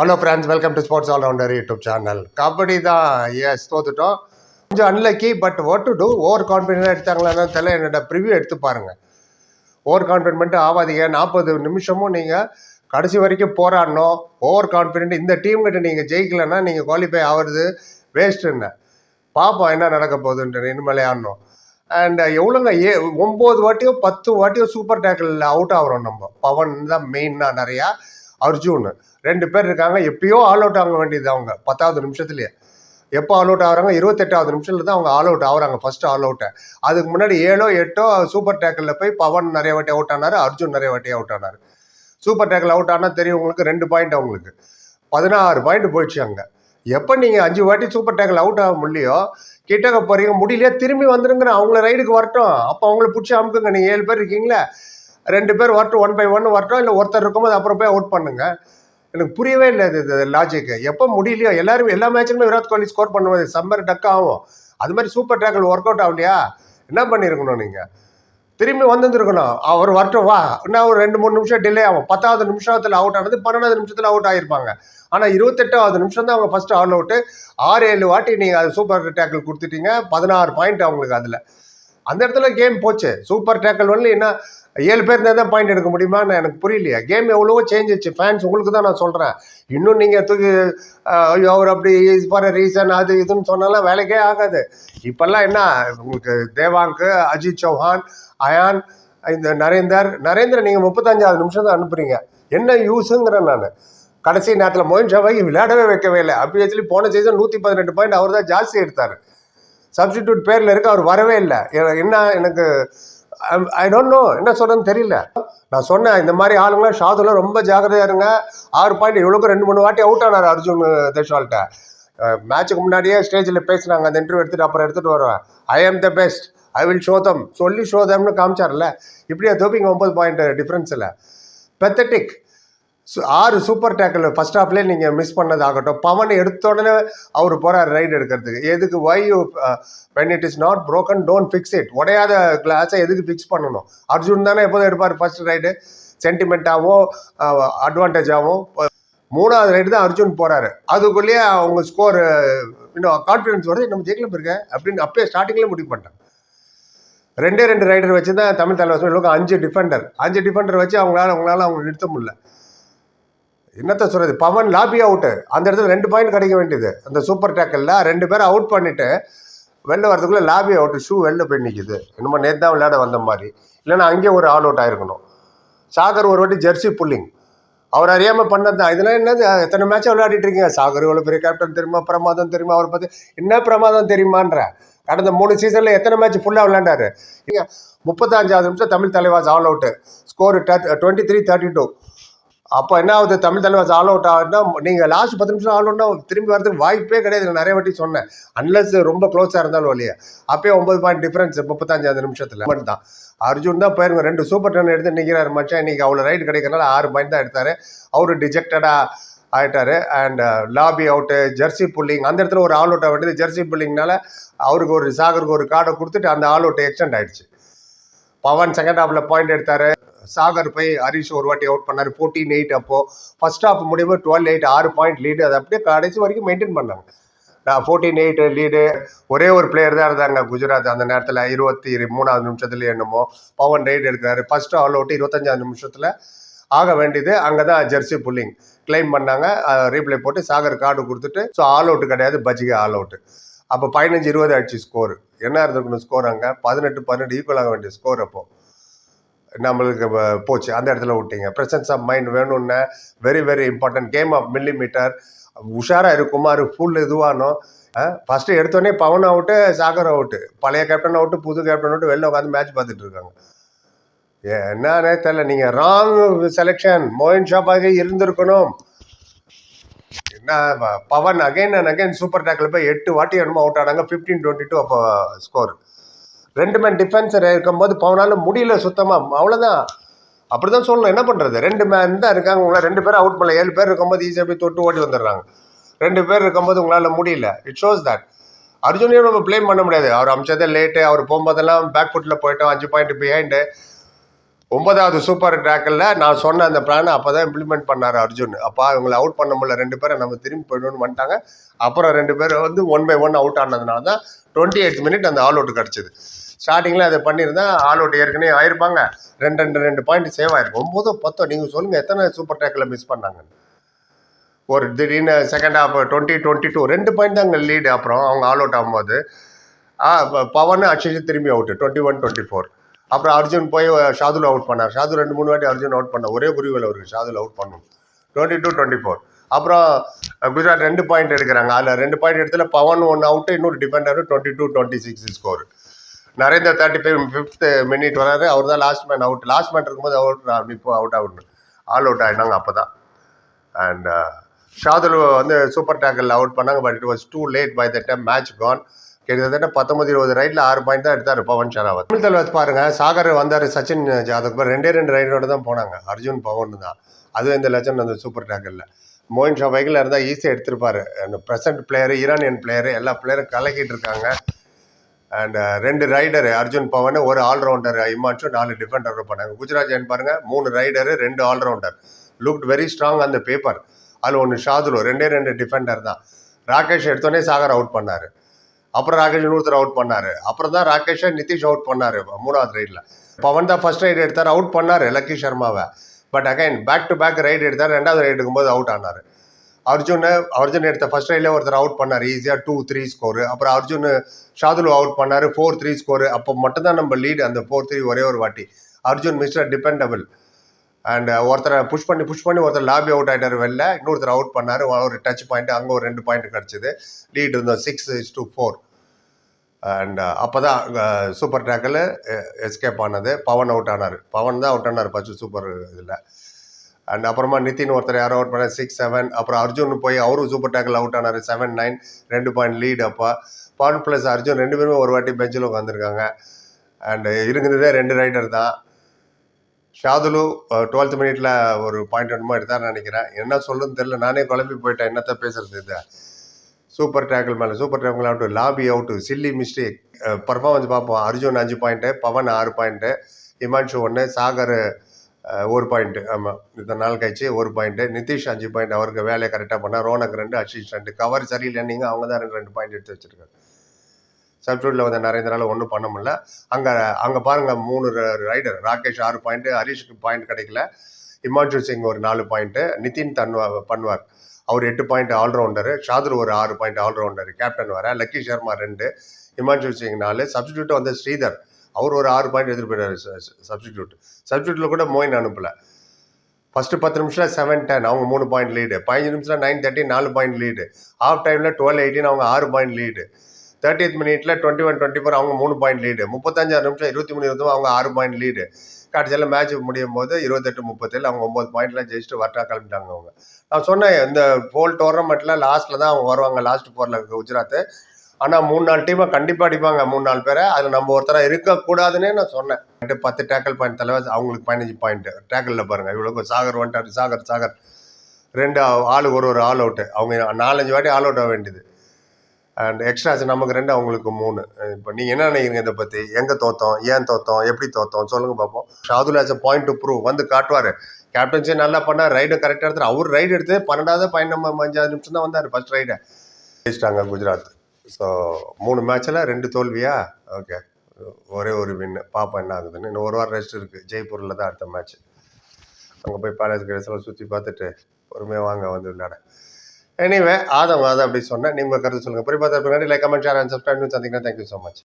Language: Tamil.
Hello friends welcome to sports allrounder YouTube channel kabaddi தான் எஸ் தோத்துட்டோம். கொஞ்சம் unlucky but what to do over confident எடுத்தாங்களான்னு தெரியல. என்னோட ப்ரிவ்யூ எடுத்து பாருங்கள் ஓவர் கான்ஃபிடென்ட் ஆகாதீங்க. நாற்பது நிமிஷமும் நீங்கள் கடைசி வரைக்கும் போராடணும். ஓவர் கான்ஃபிடென்ட் இந்த டீம்கிட்ட நீங்கள் ஜெயிக்கலைன்னா நீங்கள் குவாலிஃபை ஆகிறது வேஸ்ட்டுன்னு பார்ப்போம் என்ன நடக்க போகுதுன்ட்டு. இனிமேலே ஆடணும். அண்ட் எவ்வளோங்க ஏ ஒம்பது வாட்டியோ பத்து வாட்டியோ சூப்பர் டேக்கிளில் அவுட் ஆகிறோம் நம்ம. பவன் தான் மெயின்னா நிறையா. அர்ஜுன். ரெண்டு பேர் இருக்காங்க. எப்பயோ ஆல் அவுட் ஆக வேண்டியது அவங்க. பத்தாவது நிமிஷத்துலேயே. எப்போ ஆல் அவுட் ஆகுறாங்க? இருபத்தெட்டாவது நிமிஷத்தில் தான் அவங்க ஆல் அவுட் ஆகுறாங்க. ஃபர்ஸ்ட் ஆல் அவுட்டை அதுக்கு முன்னாடி ஏழோ எட்டோ சூப்பர் டேக்கிளில் போய் பவன் நிறைய வாட்டி அவுட் ஆனார். அர்ஜுன் நிறைய வாட்டி அவுட் ஆனார். சூப்பர் டேக்கிள் அவுட் ஆனால் தெரியும் உங்களுக்கு. ரெண்டு பாயிண்ட் அவங்களுக்கு. பதினாறு பாயிண்ட் போயிடுச்சு அங்கே. எப்போ நீங்கள் அஞ்சு வாட்டி சூப்பர் டேக்கிள் அவுட் ஆக முடியலையோ கிட்டக்க போகிறீங்க முடியலையே திரும்பி வந்துருங்கிற அவங்கள ரைடுக்கு வரட்டும். அப்போ அவங்கள பிடிச்சி அமுக்குங்க. நீங்கள் ஏழு பேர் இருக்கீங்களே. ரெண்டு பேர் வரட்டும் ஒன் பை ஒன் வரட்டும் இல்லை ஒருத்தர் இருக்கும்போது அப்புறம் போய் அவுட் பண்ணுங்க. எனக்கு புரியவே இல்லை இது இது லாஜிக்கு எப்போ முடியலையோ எல்லாரும் எல்லா மேட்சுமே விராட் கோலி ஸ்கோர் பண்ணுவது சம்மர் டக் ஆகும். அது மாதிரி சூப்பர் டேக்கிள் ஒர்க் அவுட் ஆகலையா? என்ன பண்ணியிருக்கணும் நீங்கள் திரும்பி வந்துருக்கணும் அவர் வரட்டும் வா. இன்னும் ஒரு ரெண்டு மூணு நிமிஷம் டிலே ஆகும். பத்தாவது நிமிஷத்தில் அவுட் ஆனது பன்னெண்டாவது நிமிஷத்தில் அவுட் ஆகிருப்பாங்க ஆனால் இருபத்தெட்டாவது நிமிஷம் தான் அவங்க ஃபஸ்ட்டு ஆல் அவுட்டு ஆறு ஏழு வாட்டி நீங்கள் அது சூப்பர் டேக்கிள் கொடுத்துட்டீங்க. பதினாறு பாயிண்ட் அவங்களுக்கு அதில். அந்த இடத்துல கேம் போச்சு. சூப்பர் டேக்கல் ஒன்லி என்ன ஏழு பேர் இருந்தால் தான் பாயிண்ட் எடுக்க முடியுமான்னு எனக்கு புரியலையா. கேம் எவ்வளவோ சேஞ்ச் ஆச்சு. ஃபேன்ஸ் உங்களுக்கு தான் நான் சொல்கிறேன் இன்னும் நீங்கள் தூக்கி ஐயோ அவர் அப்படி ஃபார் ரீசன் அது இதுன்னு சொன்னாலாம் வேலைக்கே ஆகாது. இப்போல்லாம் என்ன உங்களுக்கு தேவாங்கு அஜித் சௌஹான் அயான் இந்த நரேந்தர் நரேந்திர நீங்கள் முப்பத்தஞ்சாவது நிமிஷம் தான் அனுப்புறீங்க. என்ன யூஸுங்கிறேன் நான். கடைசி நேரத்தில் மோகன் ஷாபாய் விளையாடவே வைக்கவே இல்லை. அப்படி போன சீசன் நூற்றி பதினெட்டு பாயிண்ட் அவர் தான் ஜாஸ்தி எடுத்தார். சப்ஸ்டிடியூட் பேரில் இருக்க அவர் வரவே இல்லை. என்ன எனக்கு ஐ டோன்ட் நோ என்ன சொல்கிறதுன்னு தெரியல. நான் சொன்னேன் இந்த மாதிரி ஆளுங்களாம் ஷாதுலாம் ரொம்ப ஜாக்கிரதையா இருங்க. ஆறு பாயிண்ட் இவ்வளோக்கு ரெண்டு மூணு வாட்டி அவுட் ஆனார் அர்ஜுன் தேஷ்வால்கிட்ட. மேட்சுக்கு முன்னாடியே ஸ்டேஜில் பேசினாங்க. அந்த இன்டர்வியூ எடுத்துட்டு அப்புறம் எடுத்துகிட்டு வருவேன். I am the best I will show them சொல்லி ஷோ தம்னு காமிச்சார்ல. இப்படியா தோப்பிங்க ஒம்பது பாயிண்ட் டிஃப்ரென்ஸில் பெத்தட்டிக் ஆறு சூப்பர் டேக்கிள் ஃபர்ஸ்ட் ஹாஃப்லேயே நீங்கள் மிஸ் பண்ணதாகட்டும். பவன் எடுத்த உடனே அவர் போகிறார் ரைடு எடுக்கிறதுக்கு. எதுக்கு why you when it is not broken don't fix it உடையாத கிளாஸை எதுக்கு ஃபிக்ஸ் பண்ணணும்? அர்ஜுன் தானே எப்போதும் எடுப்பார் ஃபர்ஸ்ட் ரைடு சென்டிமெண்ட்டாகவும் அட்வான்டேஜாகவும் மூணாவது ரைடு தான் அர்ஜுன் போகிறாரு அதுக்குள்ளேயே அவங்க ஸ்கோர் uh, இன்னும் கான்ஃபிடன்ஸ் வருது. நம்ம ஜெயிக்கல போயிருக்க அப்படின்னு அப்பயே ஸ்டார்டிங்லேயே முடிவு பண்ணிட்டேன் ரெண்டே ரெண்டு ரைடர் வச்சு தான் தமிழ் தலைவர் சொல்லி அஞ்சு டிஃபெண்டர் அஞ்சு டிஃபெண்டர் வச்சு அவங்களால அவங்களால அவங்க நிறுத்த முடியல. என்னத்த சொல்கிறது பவன் லாபி அவுட்டு அந்த இடத்துல ரெண்டு பாயிண்ட் கிடைக்க வேண்டியது. அந்த சூப்பர் டேக்கில் ரெண்டு பேரும் அவுட் பண்ணிவிட்டு வெளில வரதுக்குள்ளே லாபி அவுட்டு ஷூ வெளில போய் நிற்கிது என்னமோ நேற்று தான் விளையாட வந்த மாதிரி. இல்லைன்னா அங்கேயே ஒரு ஆல் அவுட் ஆயிருக்கணும். சாகர் ஒரு வாட்டி ஜெர்சி புல்லிங் அவர் அறியாமல் பண்ணது தான். இதெல்லாம் என்னது? எத்தனை மேட்சாக விளையாடிட்டு இருக்கீங்க? சாகர் இவ்வளோ பெரிய கேப்டன் தெரியுமா? பிரமாதம் தெரியுமா? அவரை பற்றி என்ன பிரமாதம் தெரியுமான்ற. கடந்த மூணு சீசனில் எத்தனை மேட்ச் ஃபுல்லாக விளையாண்டாரு? முப்பத்தஞ்சாவது நிமிஷம் Tamil Thalaivas all out score twenty three thirty two அப்போ என்ன ஆகுது? தமிழ் தலைவாஸ் ஆல் அவுட் ஆகுதுன்னா நீங்கள் லாஸ்ட் பத்து நிமிஷம் ஆல் அவுட்னா திரும்பி வரதுக்கு வாய்ப்பே கிடையாது. நான் நிறைய வாட்டி சொன்னேன். அன்லஸ் ரொம்ப க்ளோஸாக இருந்தாலும் வழியே அப்பயே ஒன்பது பாயிண்ட் டிஃபரன்ஸ் முப்பத்தஞ்சாவது நிமிஷத்தில். மட்டும் தான் அர்ஜுன் தான் போயிருங்க. ரெண்டு சூப்பர் டென் எடுத்து நிற்கிறார் மச்சான். இன்னைக்கு அவ்வளோ ரைட் கிடைக்கிறனால ஆறு பாயிண்ட் தான் எடுத்தார். அவரு டிஜெக்டடாக ஆகிட்டார் and lobby out jersey pulling அந்த இடத்துல ஒரு ஆல் அவுட் ஆகிட்டு ஜெர்சி புல்லிங்னால அவருக்கு ஒரு சாகருக்கு ஒரு கார்டை கொடுத்துட்டு அந்த ஆல் அவுட் எக்ஸ்டெண்ட் ஆகிடுச்சு பவன் செகண்ட் ஹாஃபில் பாயிண்ட் எடுத்தார். சாகர் போய் ஹரிஷ் ஒரு வாட்டி அவுட் பண்ணார். ஃபோர்டீன் எயிட் அப்போது ஃபர்ஸ்ட் ஹாஃப் முடிவு டுவெல் எயிட் ஆறு பாயிண்ட் லீடு அதை அப்படியே கடைசி வரைக்கும் மெயின்டைன் பண்ணாங்க. நான் ஃபோர்டீன் எயிட் லீடு ஒரே ஒரு பிளேயர் தான் இருந்தாங்க குஜராத். அந்த நேரத்தில் இருபத்தி மூணாவது நிமிஷத்துல என்னமோ பவன் ரைடு எடுக்கிறாரு. ஃபர்ஸ்ட் ஆல் அவுட் இருபத்தஞ்சாவது நிமிஷத்தில் ஆக வேண்டியது அங்கே தான் ஜெர்சி புல்லிங் கிளைம் பண்ணாங்க ரீப்ளே போட்டு சாகர் கார்டு கொடுத்துட்டு ஸோ ஆல் அவுட் கிடையாது. பஜிகா ஆல் அவுட் அப்போ பதினஞ்சு இருபது ஆயிடுச்சு ஸ்கோர் என்ன இருந்திருக்கணும் ஸ்கோர் அங்கே? பதினெட்டு பன்னெண்டு ஈக்குவல் ஆக வேண்டிய ஸ்கோர் அப்போது நம்மளுக்கு போச்சு. அந்த இடத்துல விட்டீங்க. ப்ரெசன்ஸ் ஆஃப் மைண்ட் வேணும்னு very very important game of millimetre உஷாராக இரு குமார் ஃபுல் இதுவானோ? ஃபஸ்ட்டு எடுத்தோடனே பவன் அவுட்டு சாகர் அவுட்டு. பழைய கேப்டன் அவுட்டு புது கேப்டன் அவுட்டு வெளில உட்காந்து மேட்ச் பார்த்துட்டு இருக்காங்க. ஏ, என்னன்னே தெரியல நீங்கள் ராங் செலெக்ஷன் மோயின் ஷாபாக இருந்திருக்கணும். என்ன Pawan again and again super tackle போய் எட்டு வாட்டி என்னமோ அவுட் ஆனாங்க. ஃபிஃப்டீன் டுவெண்ட்டி டூ அப்போ ஸ்கோர் ரெண்டு மேன் டிஃபென்சர் இருக்கும்போது போனாலும் முடியல சுத்தமாக அவ்வளோதான் அப்படி தான் சொல்லணும். என்ன பண்ணுறது ரெண்டு மேன் தான் இருக்காங்க. உங்களை ரெண்டு பேரும் அவுட் பண்ணல. ஏழு பேர் இருக்கும்போது ஈஸியாக போய் தொட்டு ஓடி வந்துடுறாங்க. ரெண்டு பேர் இருக்கும்போது உங்களால் முடியல. இட் ஷோஸ் தட் அர்ஜுனையும் நம்ம ப்ளேம் பண்ண முடியாது. அவர் அமிச்சதே லேட்டு அவர் போகும்போதெல்லாம் பேக் ஃபுட்டில் போயிட்டோம். அஞ்சு பாயிண்ட் பிஹைண்டு ஒன்பதாவது சூப்பர் ட்ராக்கில் நான் சொன்ன அந்த பிளானை அப்போ தான் இம்ப்ளிமெண்ட் பண்ணார் அர்ஜுன். அப்போ அவங்களை அவுட் பண்ண முடியல. ரெண்டு பேரை நம்ம திரும்பி போயிடணும்னு வந்துட்டாங்க. அப்புறம் ரெண்டு பேர் வந்து ஒன் பை ஒன் அவுட் ஆனதுனால தான் டுவெண்ட்டி எயிட் மினிட் அந்த ஆல் அவுட் கிடச்சிது. ஸ்டார்டிங்கில் அதை பண்ணியிருந்தா ஆல் அவுட் ஏற்கனவே ஆயிருப்பாங்க. ரெண்டு ரெண்டு ரெண்டு பாயிண்ட் சேவ் ஆயிருக்கும் ஒம்போதோ பத்தோ நீங்கள் சொல்லுங்கள் எத்தனை சூப்பர் டேக்கில் மிஸ் பண்ணாங்கன்னு. ஒரு திடீர்னு second half twenty twenty two ரெண்டு பாயிண்ட் தான் அங்கே லீடு அப்புறம் அவங்க ஆல் அவுட் ஆகும்போது ஆ பவன் அக்ஷய் திரும்பி out twenty one twenty four அப்புறம் அர்ஜுன் போய் ஷாதுல் அவுட் பண்ணார். ஷாது ரெண்டு மூணு வாட்டி அர்ஜுன் அவுட் பண்ணார் ஒரே குறிவில் அவருக்கு. ஷாதுல் அவுட் பண்ணணும். டுவெண்ட்டி டூ டுவெண்ட்டி ஃபோர் அப்புறம் குஜராத் ரெண்டு பாயிண்ட் எடுக்கிறாங்க. அதில் ரெண்டு பாயிண்ட் எடுத்துல பவன் ஒன்று அவுட்டு இன்னொரு defender twenty two twenty six score Narender thirty five fifth minute வராரு அவர் தான் last man out last man இருக்கும்போது அவுட் இப்போ அவுட் அவுட் ஆல் அவுட் ஆகினாங்க அப்போ தான் அண்ட் ஷாதுல் வந்து சூப்பர் டேக்கில் அவுட் பண்ணாங்க but it was too late by the time match gone கிட்டத்தட்ட பத்தொம்பது இருபது ரைட்டில் ஆறு பாயிண்ட் தான் எடுத்தார் பவன் ஷராவத் தமிழ் தலைவர் பாருங்கள் சாகர் வந்தார் சச்சின் ஜாதவ் ரெண்டே ரெண்டு ரைடோடு தான் போனாங்க. அர்ஜுன் பவன் தான். அதுவும் இந்த லட்சம் அந்த சூப்பர் டேக்கில் மோயின் ஷா இருந்தால் ஈஸியாக எடுத்திருப்பார். அந்த ப்ரெசன்ட் பிளேயரு ஈரானியன் பிளேயரு எல்லா பிளேயரும் கலக்கிட்டு இருக்காங்க. அண்ட் uh, ரெண்டு ரைடரு அர்ஜுன் பவன் ஒரு ஆல்ரவுண்டர் இமான்ஷு நாலு டிஃபெண்டர் பண்ணாங்க குஜராத் ஜெயின் பாருங்கள் மூணு ரைடரு ரெண்டு all rounder looked very strong அந்த பேப்பர் அதில் ஒன்று ஷாதுலு ரெண்டே ரெண்டு டிஃபெண்டர் தான். ராகேஷ் எடுத்தோடனே சாகர் அவுட் பண்ணார். அப்புறம் ராகேஷ் இன்னொருத்தர் அவுட் பண்ணார். அப்புறம் தான் ராகேஷை நிதிஷ் அவுட் பண்ணார் மூணாவது ரைடில் பவன் தான் ஃபஸ்ட் ரைடு எடுத்தார் அவுட் பண்ணார் Lucky சர்மாவை. But again back to back raid எடுத்தார். ரெண்டாவது ரைடு எடுக்கும்போது அவுட் ஆனார். அர்ஜுன் அர்ஜுன் எடுத்த ஃபர்ஸ்ட் ரைடில் ஒருத்தர் அவுட் பண்ணார். ஈஸியாக டூ த்ரீ ஸ்கோரு அப்புறம் அர்ஜுன் ஷாதுலு அவுட் பண்ணார். ஃபோர் த்ரீ ஸ்கோரு அப்போ மட்டும்தான் நம்ம லீடு அந்த ஃபோர் த்ரீ ஒரே ஒரு வாட்டி. அர்ஜுன் மிஸ்டர் டிபெண்டபிள் அண்ட் ஒருத்தரை புஷ் பண்ணி புஷ் பண்ணி ஒருத்தர் லாபி அவுட் ஆகிட்டார் வெளில. இன்னொருத்தர் அவுட் பண்ணார். ஒரு டச் பாயிண்ட் அங்கே ஒரு ரெண்டு பாயிண்ட் கிடச்சிது. லீட் இருந்தோம் six is two four and அப்போ தான் சூப்பர் டேக்கில் எஸ்கேப் ஆனது. பவன் அவுட் ஆனார். பவன் தான் அவுட் ஆனார் ஃபஸ்ட்டு சூப்பர் இதில். அண்ட் அப்புறமா நிதின் ஒருத்தர் யாரோ அவுட் பண்ணார் சிக்ஸ் செவன் அப்புறம் அர்ஜுன் போய் அவரும் சூப்பர் டேக்கில் அவுட் ஆனார். செவன் நைன் ரெண்டு பாயிண்ட் லீட் அப்போ. பவன் ப்ளஸ் அர்ஜுன் ரெண்டு பேருமே ஒரு வாட்டி பெஞ்சில் உட்காந்துருக்காங்க அண்டு இருந்ததே ரெண்டு ரைடர் தான். ஷாதுலு டுவெல்த் மினிட்ல ஒரு பாயிண்ட் ஒன்றுமா எடுத்தார்னு நினைக்கிறேன். என்ன சொல்லுன்னு தெரில நானே குழம்பி போயிட்டேன். என்னத்த பேசுறது இது? சூப்பர் டேக்கிள் மேலே super tackle out lobby out silly mistake performance பார்ப்போம். அர்ஜுன் அஞ்சு பாயிண்ட்டு பவன் ஆறு பாயிண்ட்டு இமான்ஷு ஒன்று சாகர் ஒரு பாயிண்ட்டு ஆமாம் இந்த நாள் கழிச்சு ஒரு பாயிண்ட்டு நிதிஷ் அஞ்சு பாயிண்ட் அவருக்கு வேலையை கரெக்டாக பண்ணால் ரோனக் ரெண்டு அஷிஷ் ரெண்டு. கவர் சரியில்லைன்னீங்க அவங்க தான் ரெண்டு ரெண்டு பாயிண்ட் எடுத்து வச்சிருக்காங்க. சப்ஸ்டியூட்டில் வந்து நரேந்திரால ஒன்றும் பண்ண முடியல. அங்கே அங்கே பாருங்கள் மூணு ரைடர் ராகேஷ் ஆறு பாயிண்ட்டு ஹரிஷுக்கு பாயிண்ட் கிடைக்கல. இமான்ஷு சிங் ஒரு நாலு பாயிண்ட்டு நிதின் தன்வா பன்வார் அவர் எட்டு பாயிண்ட் ஆல்ரவுண்டரு ஷாதுர் ஒரு ஆறு பாயிண்ட் ஆல்ரவுண்டர் கேப்டன் வர லக்கி சர்மா ரெண்டு ஹிமாச்சல் சிங் நாலு சப்ஸ்டியூட் வந்து ஸ்ரீதர். அவர் ஒரு ஆறு பாயிண்ட் எடுத்துகிட்டு போயிட்டார் சப்ஸ்டியூட் சப்ஸ்டியூட்டில் கூட மோயின் அனுப்பலை. ஃபஸ்ட்டு பத்து நிமிஷத்தில் செவன் டென் அவங்க மூணு பாயிண்ட் லீடு பதினஞ்சு நிமிஷத்தில் நைன் தேர்ட்டி நாலு பாயிண்ட் லீடு ஆஃப் டைமில் டுவெல் எயிட்டின் அவங்க ஆறு பாயிண்ட் லீடு தேர்ட்டியத் மினிட்ல டுவெண்ட்டி ஒன் டுவெண்ட்டி ஃபோர் அவங்க மூணு பாயிண்ட் லீடு முப்பத்தஞ்சாறு நிமிஷம் இருபத்தி மூணு இருபத்தி அவங்க ஆறு பாயிண்ட் லீடு கடைசியில் மேட்ச் முடியும் போது இருபத்தெட்டு முப்பத்தேழு அவங்க ஒம்பது பாயிண்ட்லாம் ஜெயிச்சுட்டு வரட்டா கிளம்பிட்டாங்க அவங்க. நான் சொன்னேன் இந்த போல் டோர்னமெண்ட்டில் லாஸ்ட்டில் தான் அவங்க வருவாங்க லாஸ்ட் போரில் குஜராத். ஆனால் மூணு நாலு டீமை கண்டிப்பாக அடிப்பாங்க மூணு நாலு பேரை. அதில் நம்ம ஒருத்தராக இருக்கக்கூடாதுன்னே நான் சொன்னேன். ரெண்டு பத்து டேக்கிள் பாயிண்ட் தலைவர் அவங்களுக்கு பதினஞ்சு பாயிண்ட் டேக்கிளில் பாருங்கள் இவ்வளோ சாகர் வந்துட்டார் சாகர் சாகர். ரெண்டு ஆள் ஒரு ஒரு ஆல் அவுட்டு அவங்க நாலஞ்சு வாட்டி ஆல் அவுட் ஆக வேண்டியது. அண்ட் எக்ஸ்ட்ராஸ் நமக்கு ரெண்டு அவங்களுக்கு மூணு. இப்போ நீங்கள் என்ன நினைக்கிறீங்க இதை பற்றி எங்கே தோத்தோம்? ஏன் தோத்தோம்? எப்படி தோத்தோம்? சொல்லுங்க பார்ப்போம் Shadloui as point to prove வந்து காட்டுவார். கேப்டன்ஸே நல்லா பண்ணார். ரைடு கரெக்டாக எடுத்தார் அவர் ரைடு எடுத்து பன்னெண்டாவது பதினொன்று அஞ்சாவது நிமிஷம் தான் வந்தார் ஃபர்ஸ்ட் ரைடை ஜெயிச்சிட்டாங்க குஜராத். ஸோ மூணு மேட்ச்சில் ரெண்டு தோல்வியா? ஓகே ஒரே ஒரு வின்னு பாப்பா என்ன ஆகுதுன்னு. இன்னும் ஒரு வாரம் ரெஸ்ட் இருக்குது ஜெய்ப்பூரில் தான் அடுத்த மேட்ச் அங்கே போய் பேலஸ் கிரேஸில் சுற்றி பார்த்துட்டு பொறுமையாக வாங்க வந்து விளையாட. எனிவே ஆதம் அதை அப்படி சொன்னேன் நீங்கள் கருத்து சொல்லுங்கள் புரிய பார்த்து like comment share and subscribe சந்திக்கிறேன் தேங்க்யூ ஸோ மச்